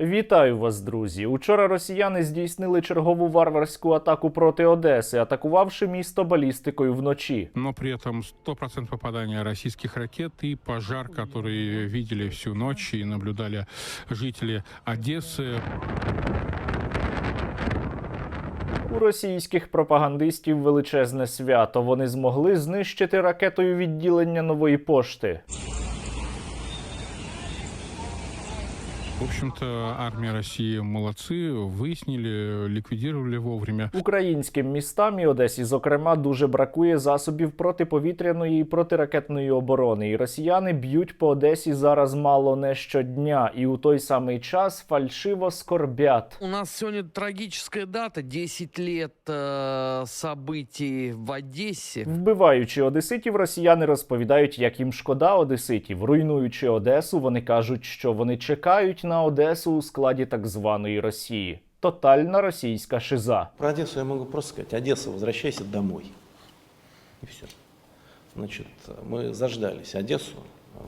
Вітаю вас, друзі! Учора росіяни здійснили чергову варварську атаку проти Одеси, атакувавши місто балістикою вночі. но при этом 100% попадания российских ракет и пожар, который видели всю ночь и наблюдали жители Одессы. У російських пропагандистів величезне свято. Вони змогли знищити ракетою відділення нової пошти. общем-то, армия России молодцы, выяснили, ликвидировали вовремя. Українським містам і Одесі, зокрема, дуже бракує засобів протиповітряної і протиракетної оборони. І росіяни б'ють по Одесі зараз мало не щодня, і у той самий час фальшиво скорбять. У нас сегодня трагическая дата, 10 лет э, событий в Одессе. Вбиваючи одеситів, росіяни розповідають, як їм шкода одеситів. Руйнуючи Одесу, вони кажуть, що вони чекають на Одесу у складі так званої Росії. Тотальна російська шиза. Про Одесу я можу просто сказати: Одеса, возвращайся домой. І все. Значить, ми заждались Одесу.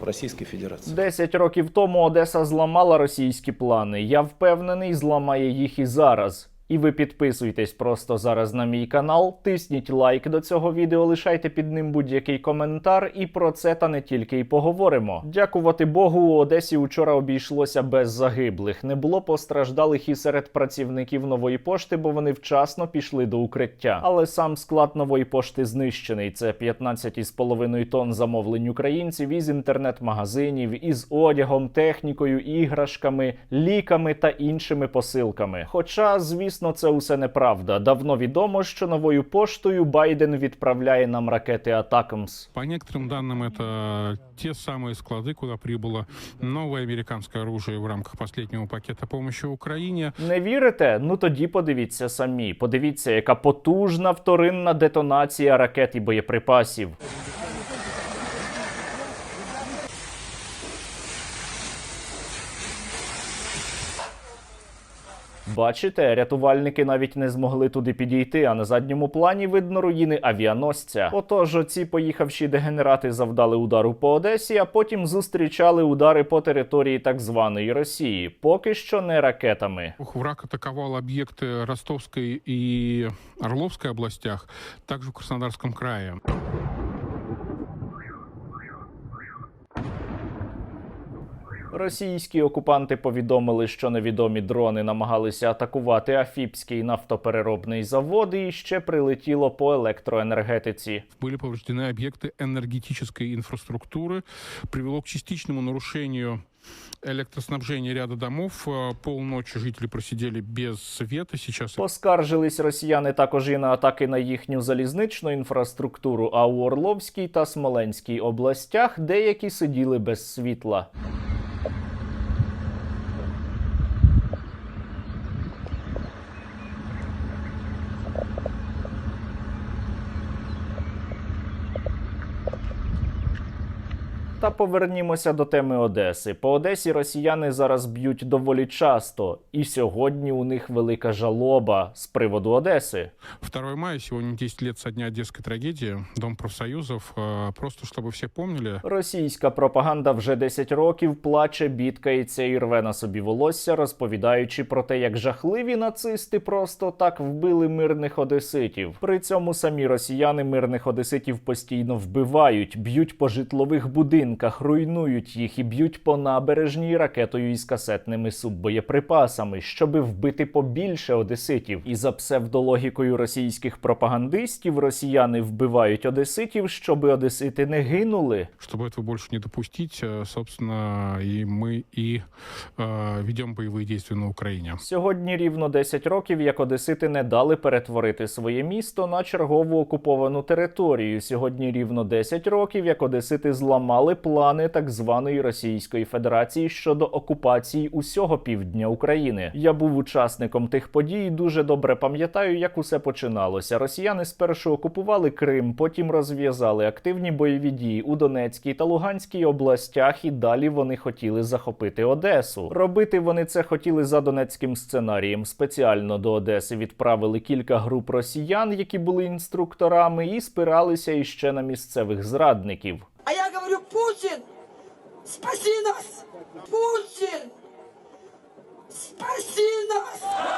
в Російській Федерації Десять років тому Одеса зламала російські плани. Я впевнений, зламає їх і зараз. І ви підписуйтесь просто зараз на мій канал, тисніть лайк до цього відео, лишайте під ним будь-який коментар, і про це та не тільки й поговоримо. Дякувати Богу, у Одесі учора обійшлося без загиблих. Не було постраждалих і серед працівників нової пошти, бо вони вчасно пішли до укриття. Але сам склад нової пошти знищений. Це 15,5 тонн замовлень українців із інтернет-магазинів, із одягом, технікою, іграшками, ліками та іншими посилками. Хоча, звісно, це усе неправда. Давно відомо, що новою поштою Байден відправляє нам ракети Атакамс. По некоторым данным, это те самые склады, куда прибыло новое американское оружие в рамках последнего пакета помощи Украине. Не вірите? Ну тоді подивіться самі. Подивіться, яка потужна вторинна детонація ракет і боєприпасів. Бачите, рятувальники навіть не змогли туди підійти, а на задньому плані видно руїни авіаносця. Отож, оці поїхавші дегенерати завдали удару по Одесі, а потім зустрічали удари по території так званої Росії, поки що не ракетами. Враг атаковал объекты Ростовской и Орловской областях, также в Краснодарском крае. Російські окупанти повідомили, що невідомі дрони намагалися атакувати Афіпський нафтопереробний завод і ще прилетіло по електроенергетиці. Были повреждены объекты энергетической инфраструктуры, привело к частичному нарушению электроснабжения ряда домов. Э, Полночи жители просидели без света. Сейчас Поскаржились росіяни також і на атаки на їхню залізничну інфраструктуру. А у Орловській та Смоленській областях деякі сиділи без світла. Та повернімося до теми Одеси. По Одесі росіяни зараз б'ють доволі часто, і сьогодні у них велика жалоба з приводу Одеси. 2 мая, сегодня 10 лет со дня Одесской трагедии, Дом профсоюзов. Э, Просто чтобы все помнили, Російська пропаганда вже 10 років плаче, бідкається і рве на собі волосся, розповідаючи про те, як жахливі нацисти просто так вбили мирних одеситів. При цьому самі росіяни мирних одеситів постійно вбивають, б'ють по житлових будинках, руйнують їх і б'ють по набережній ракетою із касетними суббоєприпасами, щоби вбити побільше одеситів. І за псевдологікою російських пропагандистів росіяни вбивають одеситів, щоби одесити не гинули. чтобы этого больше не допустить, э, собственно, и мы и э, ведем боевые действия на Украине. Сьогодні рівно 10 років, як одесити не дали перетворити своє місто на чергову окуповану територію. Сьогодні рівно 10 років, як одесити зламали плани так званої Російської Федерації щодо окупації усього півдня України. Я був учасником тих подій. Дуже добре пам'ятаю, як усе починалося. Росіяни спершу окупували Крим, потім розв'язали активні бойові дії у Донецькій та Луганській областях, і далі вони хотіли захопити Одесу. Робити вони це хотіли за донецьким сценарієм. Спеціально до Одеси відправили кілька груп росіян, які були інструкторами, і спиралися іще на місцевих зрадників. Говорю, Путин, спаси нас! Путин! Спаси нас!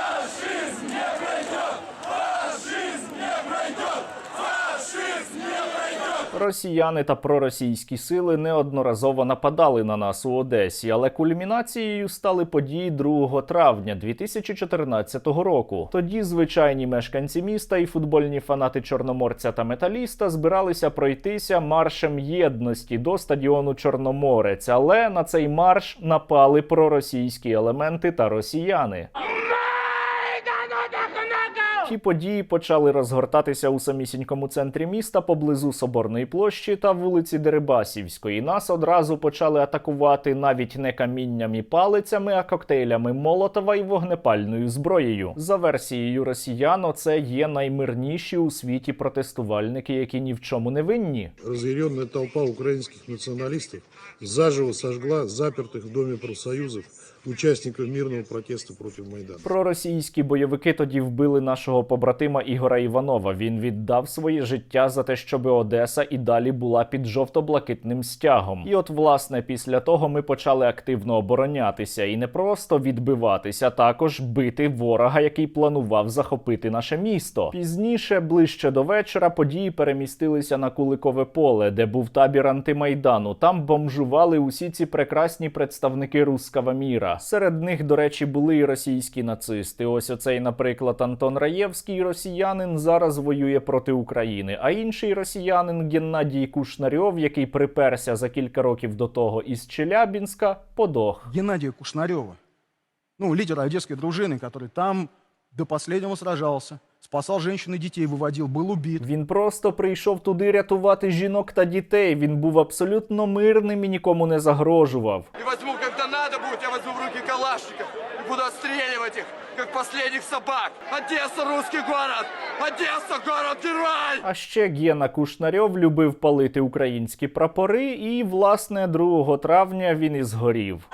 Росіяни та проросійські сили неодноразово нападали на нас у Одесі, але кульмінацією стали події 2 травня 2014 року. Тоді звичайні мешканці міста і футбольні фанати Чорноморця та Металіста збиралися пройтися маршем єдності до стадіону Чорноморець, але на цей марш напали проросійські елементи та росіяни. Ті події почали розгортатися у самісінькому центрі міста поблизу Соборної площі та вулиці Дерибасівської. Нас одразу почали атакувати навіть не камінням і палицями, а коктейлями Молотова і вогнепальною зброєю. За версією росіян, це є наймирніші у світі протестувальники, які ні в чому не винні. Разъяренная толпа украинских националистов заживо сожгла запертых в Доме профсоюзов участников мирного протеста против Майдана. Проросійські бойовики тоді вбили нашого побратима Ігора Іванова. Він віддав своє життя за те, щоб Одеса і далі була під жовто-блакитним стягом. І от, власне, після того ми почали активно оборонятися і не просто відбиватися, а також бити ворога, який планував захопити наше місто. Пізніше, ближче до вечора, події перемістилися на Куликове поле, де був табір антимайдану. Там бомжували усі ці прекрасні представники рускава міра. Серед них, до речі, були і російські нацисти. Ось оцей, наприклад, Антон Раєвський, росіянин, зараз воює проти України. А інший росіянин Геннадій Кушнарьов, який приперся за кілька років до того із Челябінська, подох. Геннадия Кушнарева, ну, лидера одесской дружины, который там до последнего сражался, спасал женщин и детей, выводил, был убит. Він просто прийшов туди рятувати жінок та дітей. Він був абсолютно мирним і нікому не загрожував. И возьму, когда надо будет, я возьму в руки калашников и буду отстреливать их, как последних собак. Одесса, русский город! Одесса, город-герой! А ще Гена Кушнарьов любив палити українські прапори, і власне 2 травня він і згорів.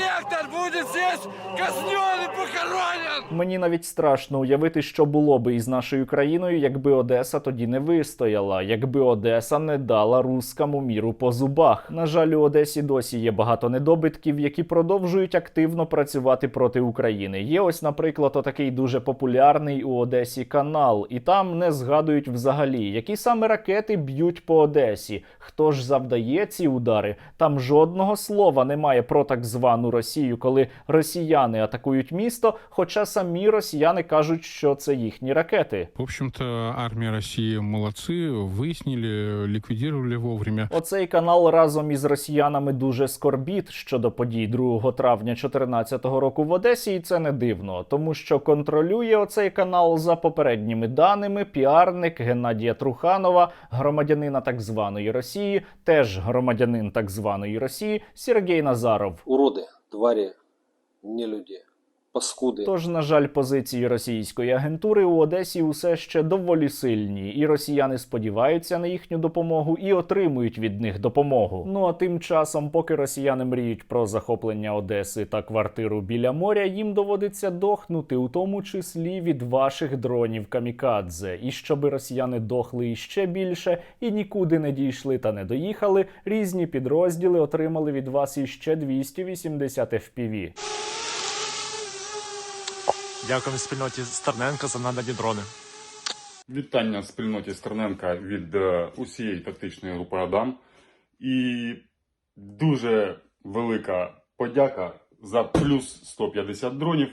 Сектор будет здесь казнен и похоронен! Мені навіть страшно уявити, що було би із нашою країною, якби Одеса тоді не вистояла, якби Одеса не дала рускому міру по зубах. На жаль, у Одесі досі є багато недобитків, які продовжують активно працювати проти України. Є ось, наприклад, отакий дуже популярний у Одесі канал, і там не згадують взагалі, які саме ракети б'ють по Одесі. Хто ж завдає ці удари? Там жодного слова немає про так звану Росію, коли росіяни атакують місто, хоча самі росіяни кажуть, що це їхні ракети. В общем-то, армия России молодцы, выяснили, ликвидировали вовремя. Оцей канал разом із росіянами дуже скорбіт щодо подій 2 травня 2014 року в Одесі, і це не дивно, тому що контролює оцей канал за попередніми даними піарник Геннадія Труханова, громадянина так званої Росії, теж громадянин так званої Росії Сергій Назаров. уроды, твари, нелюди, паскуды. Тож, на жаль, позиції російської агентури у Одесі усе ще доволі сильні, і росіяни сподіваються на їхню допомогу і отримують від них допомогу. Ну а тим часом, поки росіяни мріють про захоплення Одеси та квартиру біля моря, їм доводиться дохнути, у тому числі від ваших дронів камікадзе. І щоби росіяни дохли іще більше і нікуди не дійшли та не доїхали, різні підрозділи отримали від вас іще 280 FPV. Дякуємо спільноті Стерненка за надані дрони. Вітання спільноті Стерненка від е, усієї тактичної групи Адам. І дуже велика подяка за плюс 150 дронів,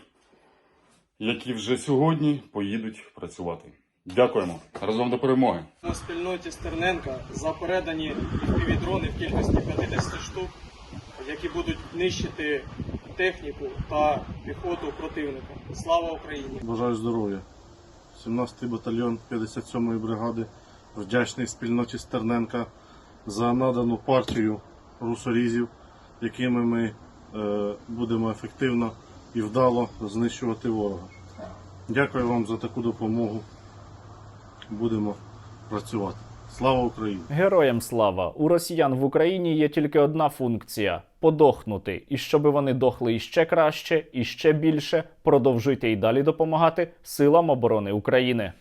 які вже сьогодні поїдуть працювати. Дякуємо разом до перемоги. на спільноті Стерненка за передані FPV-дрони в кількості 50 штук, які будуть нищити техніку та піхоту противника. Слава Україні! Бажаю здоров'я. 17-й батальйон 57-ї бригади вдячний спільноті Стерненка за надану партію русорізів, якими ми е, будемо ефективно і вдало знищувати ворога. Дякую вам за таку допомогу. Будемо працювати. Слава Україні! Героям слава! У росіян в Україні є тільки одна функція подохнути. І щоб вони дохли іще краще, іще більше, продовжуйте і далі допомагати силам оборони України.